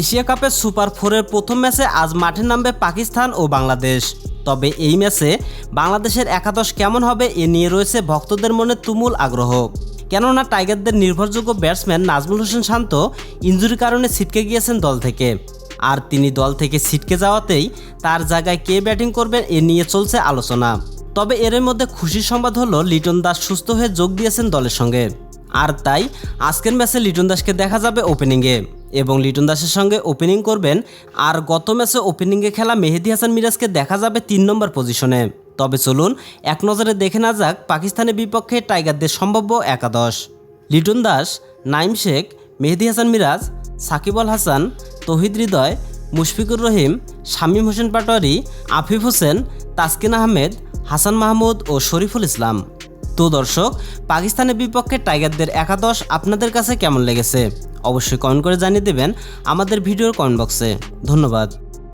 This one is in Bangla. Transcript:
এশিয়া কাপের সুপার ফোরের প্রথম ম্যাচে আজ মাঠে নামবে পাকিস্তান ও বাংলাদেশ। তবে এই ম্যাচে বাংলাদেশের একাদশ কেমন হবে এ নিয়ে রয়েছে ভক্তদের মনে তুমুল আগ্রহ। কেননা টাইগারদের নির্ভরযোগ্য ব্যাটসম্যান নাজমুল হোসেন শান্ত ইঞ্জুরির কারণে ছিটকে গিয়েছেন দল থেকে। আর তিনি দল থেকে ছিটকে যাওয়াতেই তার জায়গায় কে ব্যাটিং করবেন এ নিয়ে চলছে আলোচনা। তবে এর মধ্যে খুশির সংবাদ হলো, লিটন দাস সুস্থ হয়ে যোগ দিয়েছেন দলের সঙ্গে। আর তাই আজকের ম্যাচে লিটন দাসকে দেখা যাবে ওপেনিংয়ে। এবং লিটন দাসের সঙ্গে ওপেনিং করবেন। আর গত ম্যাচে ওপেনিংয়ে খেলা মেহেদি হাসান মিরাজকে দেখা যাবে তিন নম্বর পজিশনে তবে চলুন, এক নজরে দেখে না যাক পাকিস্তানের বিপক্ষে টাইগারদের সম্ভাব্য একাদশ। লিটন দাস, নাইম শেখ, মেহেদি হাসান মিরাজ, সাকিব আল হাসান, তহিদ হৃদয়, মুশফিকুর রহিম, শামীম হোসেন পাটোয়ারি, আফিফ হোসেন, তাসকিন আহমেদ, হাসান মাহমুদ ও শরীফুল ইসলাম। তো দর্শক, পাকিস্তানের বিপক্ষে টাইগারদের একাদশ আপনাদের কাছে কেমন লেগেছে? অবশ্যই কমেন্ট করে জানিয়ে দেবেন আমাদের ভিডিওর কমেন্ট বক্সে ধন্যবাদ।